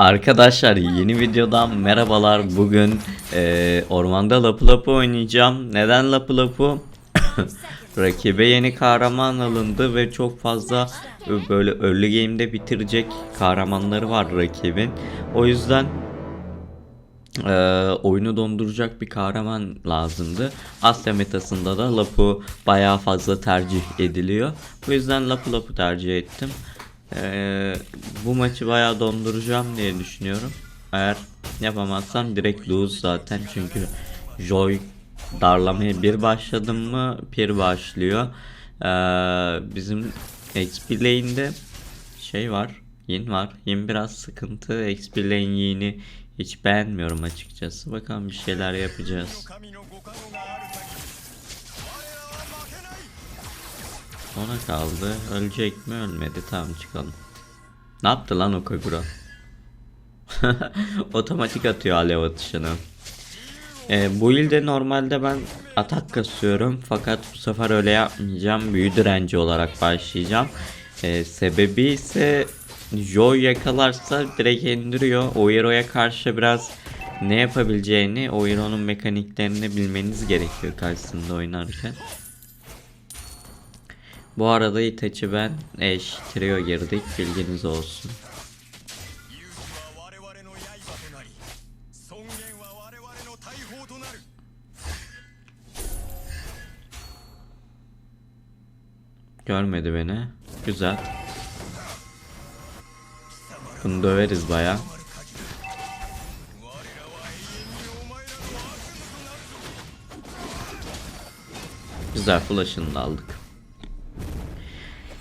Arkadaşlar yeni videodan merhabalar. Bugün eee, ormanda Lapı Lapı oynayacağım. Neden Lapı Lapı? Rakibe yeni kahraman alındı ve çok fazla e, böyle early game'de bitirecek kahramanları var rakibin. O yüzden eee, oyunu donduracak bir kahraman lazımdı. Asya metasında da Lapu bayağı fazla tercih ediliyor. Bu yüzden Lapu Lapu tercih ettim. Eee, bu maçı bayağı donduracağım diye düşünüyorum. Eğer yapamazsam direkt lose zaten çünkü Joy darlamaya bir başladım mı bir başlıyor. Eee, bizim XP lane'de şey var. Yin var. Yin biraz sıkıntı. XP lane Yin'i hiç beğenmiyorum açıkçası. Bakalım bir şeyler yapacağız. Ona kaldı. Ölecek mi? Ölmedi. Tamam çıkalım. Ne yaptı lan o Kagura? Otomatik atıyor alev atışını. Ee, bu ilde normalde ben atak kasıyorum fakat bu sefer öyle yapmayacağım. Büyü direnci olarak başlayacağım. Ee, sebebi ise Joy yakalarsa direkt indiriyor. Oiro'ya karşı biraz ne yapabileceğini, Oiro'nun mekaniklerini bilmeniz gerekiyor karşısında oynarken. Bu arada Itachi ben eş trio girdik bilginiz olsun. Görmedi beni. Güzel. Bunu döveriz baya. Güzel flash'ını da aldık.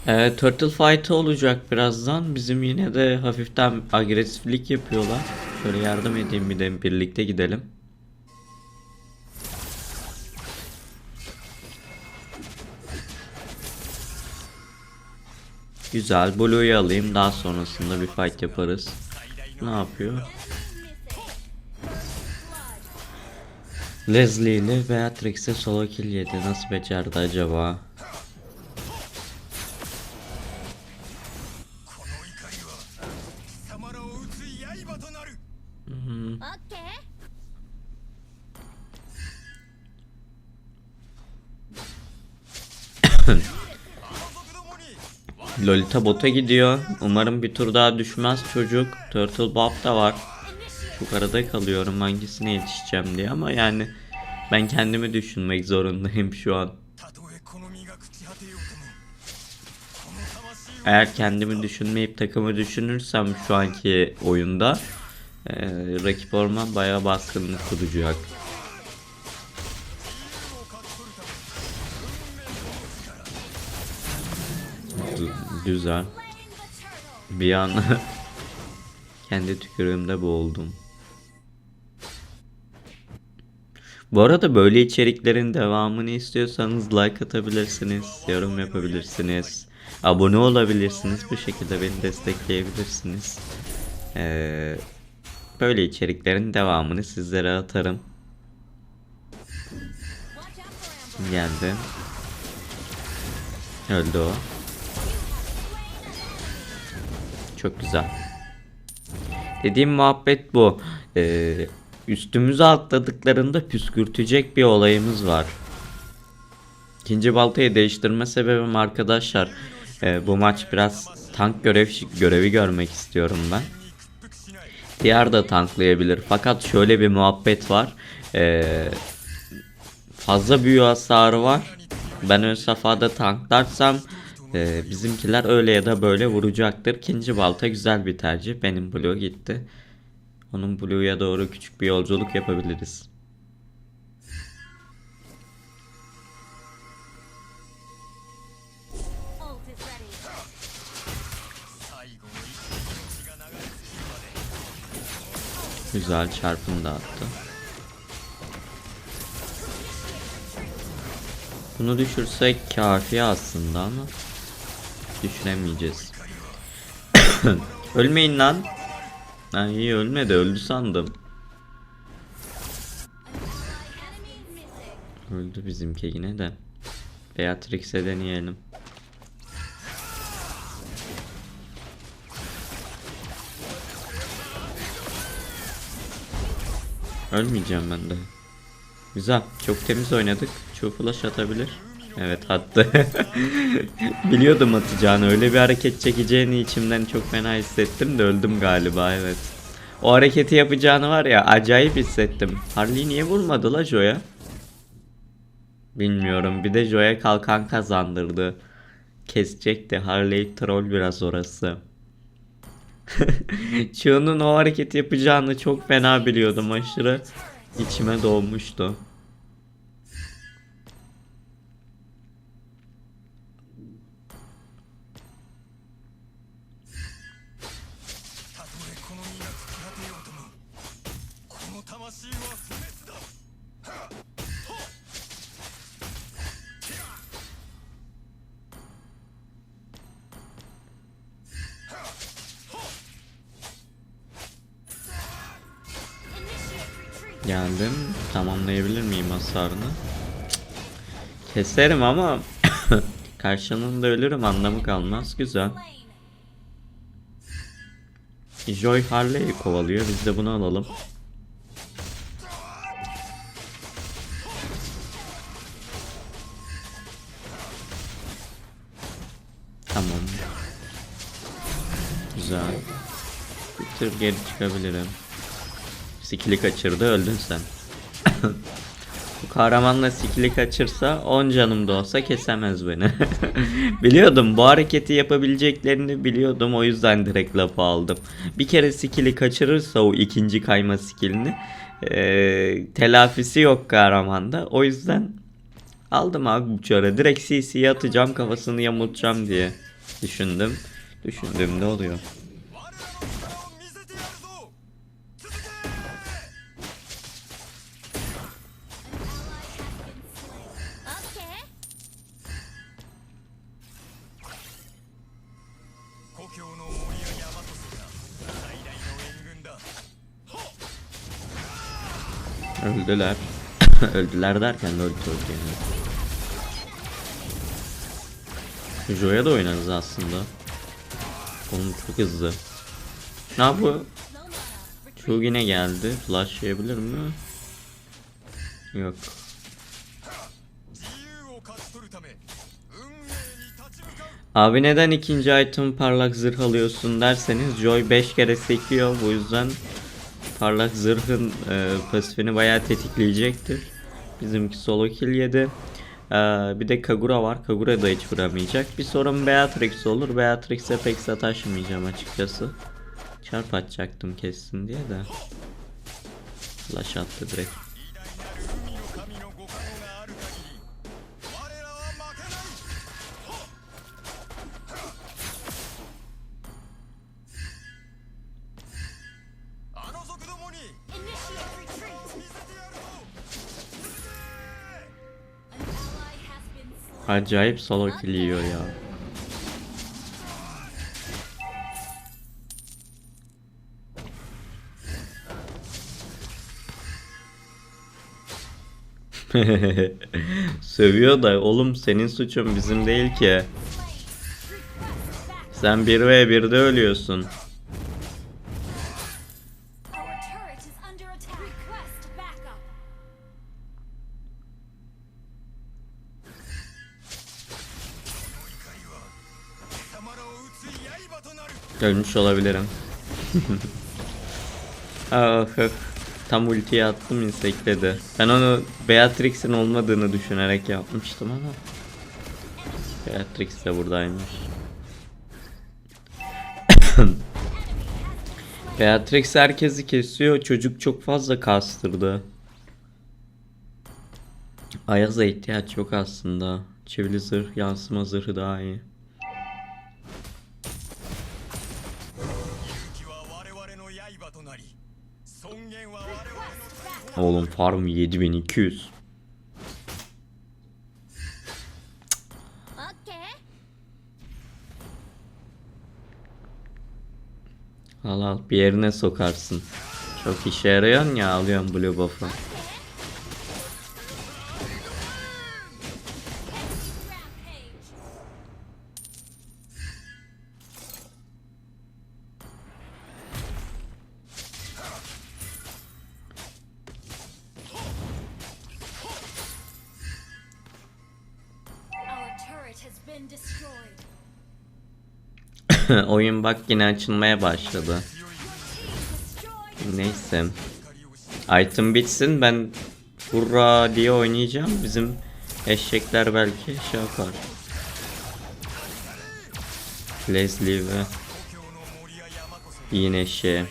Ee, Turtle Fight olacak birazdan. Bizim yine de hafiften agresiflik yapıyorlar. Şöyle yardım edeyim bir de birlikte gidelim. Güzel. Blue'yu alayım. Daha sonrasında bir fight yaparız. Ne yapıyor? Leslie ile Beatrix'e solo kill yedi. Nasıl becerdi acaba? Lolita bota gidiyor. Umarım bir tur daha düşmez çocuk. Turtle Bob da var. Çok arada kalıyorum hangisine yetişeceğim diye ama yani ben kendimi düşünmek zorundayım şu an. Eğer kendimi düşünmeyip takımı düşünürsem şu anki oyunda e, rakip orman bayağı baskınlık kuracak. Güzel. Bir an kendi tükürüğümde boğuldum. Bu arada böyle içeriklerin devamını istiyorsanız like atabilirsiniz, yorum yapabilirsiniz, abone olabilirsiniz. Bu şekilde beni destekleyebilirsiniz. Ee, böyle içeriklerin devamını sizlere atarım. Geldi. Öldü o. Çok güzel. Dediğim muhabbet bu. Ee, üstümüze atladıklarında püskürtecek bir olayımız var. İkinci baltayı değiştirme sebebim arkadaşlar. E, bu maç biraz tank görev görevi görmek istiyorum ben. Diğer de tanklayabilir. Fakat şöyle bir muhabbet var. E, fazla büyü hasarı var. Ben ön safhada tanklarsam ee, bizimkiler öyle ya da böyle vuracaktır. İkinci balta güzel bir tercih. Benim Blue gitti. Onun Blue'ya doğru küçük bir yolculuk yapabiliriz. Güzel çarpını da attı. Bunu düşürsek kafi aslında ama düşüremeyeceğiz. Ölmeyin lan. Ha iyi ölmedi öldü sandım. Öldü bizimki yine de. Beatrix'e deneyelim. Ölmeyeceğim ben de. Güzel. Çok temiz oynadık. Şu flash atabilir. Evet attı. Biliyordum atacağını. Öyle bir hareket çekeceğini içimden çok fena hissettim de öldüm galiba evet. O hareketi yapacağını var ya acayip hissettim. Harley niye vurmadı la Joe'ya? Bilmiyorum. Bir de Joe'ya kalkan kazandırdı. Kesecekti. Harley troll biraz orası. Çığ'ın o hareketi yapacağını çok fena biliyordum. Aşırı içime doğmuştu. Geldim. Tamamlayabilir miyim hasarını? Keserim ama karşılığında ölürüm anlamı kalmaz. Güzel. Joy Harley'i kovalıyor. Biz de bunu alalım. Tamam. Güzel. Bir tür geri çıkabilirim. Skill'i kaçırdı öldün sen. Bu kahramanla skill'i kaçırsa 10 canım da olsa kesemez beni. biliyordum bu hareketi yapabileceklerini biliyordum o yüzden direkt lafı aldım. Bir kere skill'i kaçırırsa o ikinci kayma skill'ini eee, telafisi yok kahramanda. O yüzden aldım abi bu çare. Direkt CC'ye atacağım kafasını yamultacağım diye düşündüm. Düşündüğümde oluyor. Öldüler. Öldüler derken de öldü yani. Joya da oynarız aslında. Onun çok hızlı. Ne bu? Şu geldi. Flash yiyebilir mi? Yok. Abi neden ikinci item parlak zırh alıyorsun derseniz Joy 5 kere sekiyor bu yüzden parlak zırhın e, pasifini bayağı tetikleyecektir. Bizimki solo kill yedi. E, bir de Kagura var. Kagura da hiç vuramayacak. Bir sorun Beatrix olur. Beatrix'e pek sataşmayacağım açıkçası. Çarp atacaktım kessin diye de. Flash attı direkt. Acayip kill yiyor ya. Sövüyor da oğlum senin suçun bizim değil ki. Sen 1 ve 1'de ölüyorsun. Ölmüş olabilirim. ah. Tam ultiye attım insekledi. Ben onu Beatrix'in olmadığını düşünerek yapmıştım ama. Beatrix de buradaymış. Beatrix herkesi kesiyor. Çocuk çok fazla kastırdı. Ayaz'a ihtiyaç yok aslında. Çivili zırh, yansıma zırhı daha iyi. Oğlum farm 7200. Okay. Al al bir yerine sokarsın. Çok işe yarıyorsun ya alıyorsun blue buff'ı. Oyun bak yine açılmaya başladı. Neyse. Item bitsin ben hurra diye oynayacağım. Bizim eşekler belki şey yapar. Leslie ve yine şey.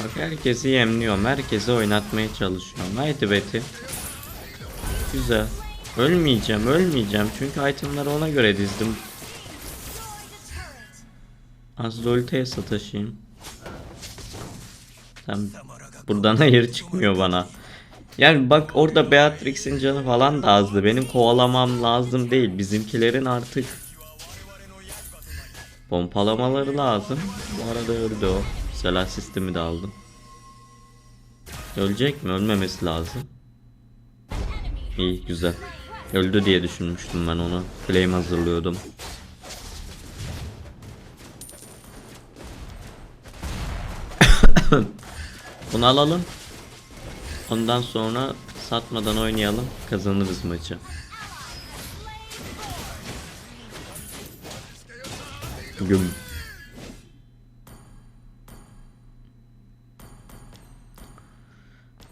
Bak herkesi yemliyorum. Herkesi oynatmaya çalışıyorum. Haydi Betty. Güzel. Ölmeyeceğim, ölmeyeceğim. Çünkü itemları ona göre dizdim. Az da ultiye sataşayım. Tamam. Buradan hayır çıkmıyor bana. Yani bak orada Beatrix'in canı falan da azdı. Benim kovalamam lazım değil. Bizimkilerin artık pompalamaları lazım. Bu arada öldü o. Silah sistemi de aldım. Ölecek mi? Ölmemesi lazım. İyi güzel. Öldü diye düşünmüştüm ben onu. Flame hazırlıyordum. Bunu alalım. Ondan sonra satmadan oynayalım. Kazanırız maçı. Güm.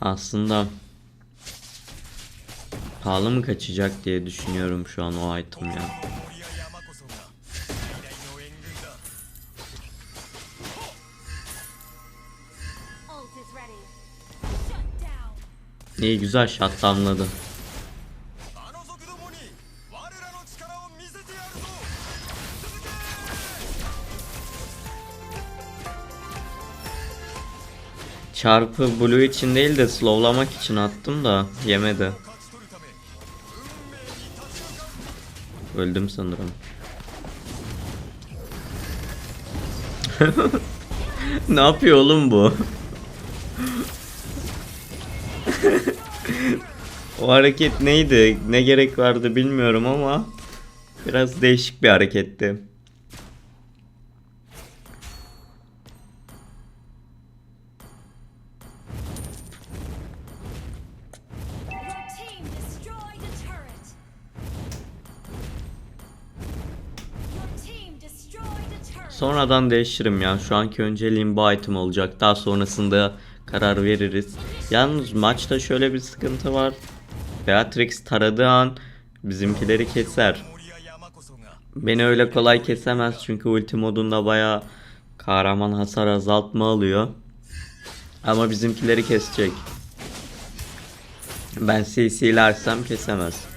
Aslında Pahalı mı kaçacak diye düşünüyorum şu an o item ya. İyi güzel şat şatlamladı. Çarpı blue için değil de slowlamak için attım da yemedi. Öldüm sanırım. ne yapıyor oğlum bu? o hareket neydi? Ne gerek vardı bilmiyorum ama biraz değişik bir hareketti. Sonradan değiştiririm ya. Şu anki önceliğim bu item olacak. Daha sonrasında karar veririz. Yalnız maçta şöyle bir sıkıntı var. Beatrix taradığı an bizimkileri keser. Beni öyle kolay kesemez çünkü ulti modunda baya kahraman hasar azaltma alıyor. Ama bizimkileri kesecek. Ben CC'lersem kesemez.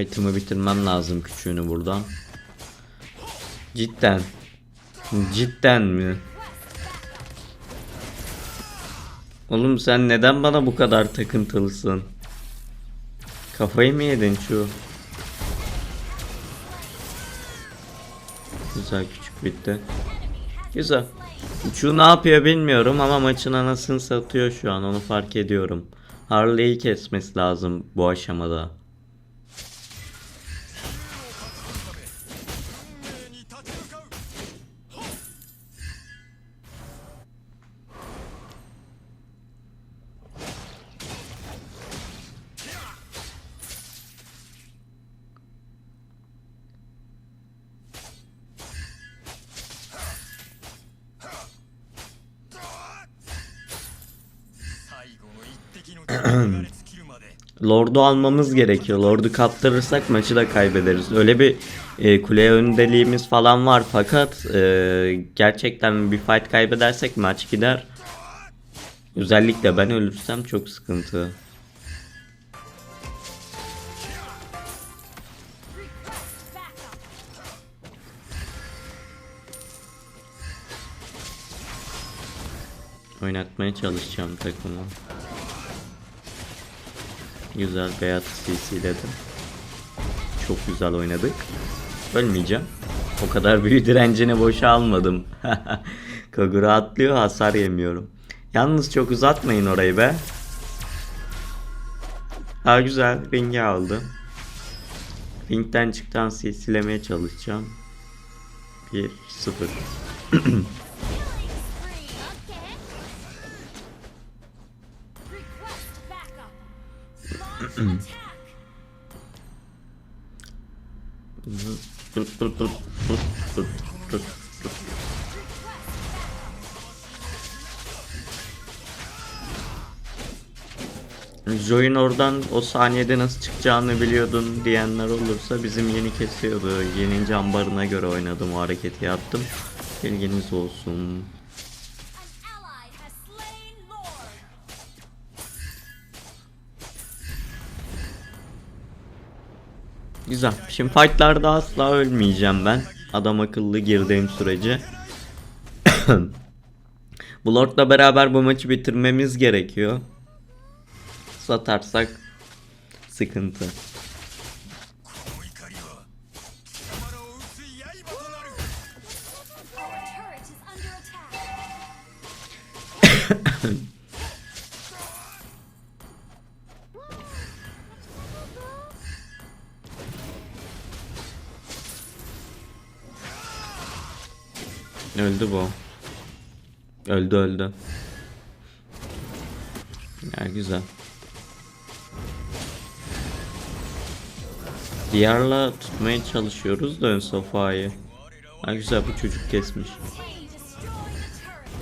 Item'ı bitirmem lazım küçüğünü buradan. Cidden. Cidden mi? Oğlum sen neden bana bu kadar takıntılısın? Kafayı mı yedin şu? Güzel küçük bitti. Güzel. Şu ne yapıyor bilmiyorum ama maçın anasını satıyor şu an onu fark ediyorum. Harley'i kesmesi lazım bu aşamada. Hmm. Lord'u almamız gerekiyor. Lord'u kaptırırsak maçı da kaybederiz. Öyle bir e, kule öndeliğimiz falan var fakat e, gerçekten bir fight kaybedersek maç gider. Özellikle ben ölürsem çok sıkıntı. Oynatmaya çalışacağım takımı. Güzel beyaz CC'ledim. Çok güzel oynadık. Ölmeyeceğim. O kadar büyük direncini boşa almadım. Kagura atlıyor hasar yemiyorum. Yalnız çok uzatmayın orayı be. Ha güzel ringi aldı. Linkten çıktan silemeye çalışacağım. 1 Joy'un oradan o saniyede nasıl çıkacağını biliyordun diyenler olursa bizim yeni kesiyordu. Yeni ambarına göre oynadım o hareketi yaptım. Bilginiz olsun. Güzel. Şimdi fightlarda asla ölmeyeceğim ben. Adam akıllı girdiğim sürece. bu Lord'la beraber bu maçı bitirmemiz gerekiyor. Satarsak sıkıntı. Öldü bu. Öldü öldü. Ya güzel. Diyarla tutmaya çalışıyoruz da ön sofayı. Ha güzel bu çocuk kesmiş.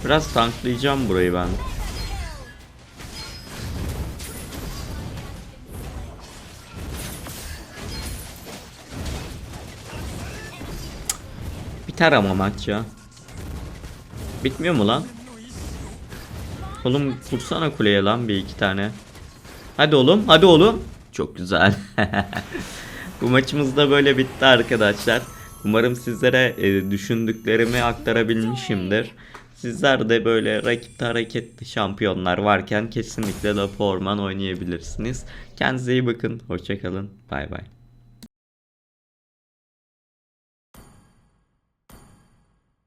Biraz tanklayacağım burayı ben. Biter ama maç ya. Bitmiyor mu lan? Oğlum vursana kuleye lan bir iki tane. Hadi oğlum, hadi oğlum. Çok güzel. Bu maçımız da böyle bitti arkadaşlar. Umarım sizlere e, düşündüklerimi aktarabilmişimdir. Sizler de böyle rakipte hareketli şampiyonlar varken kesinlikle Lapo Orman oynayabilirsiniz. Kendinize iyi bakın. Hoşçakalın. Bay bay.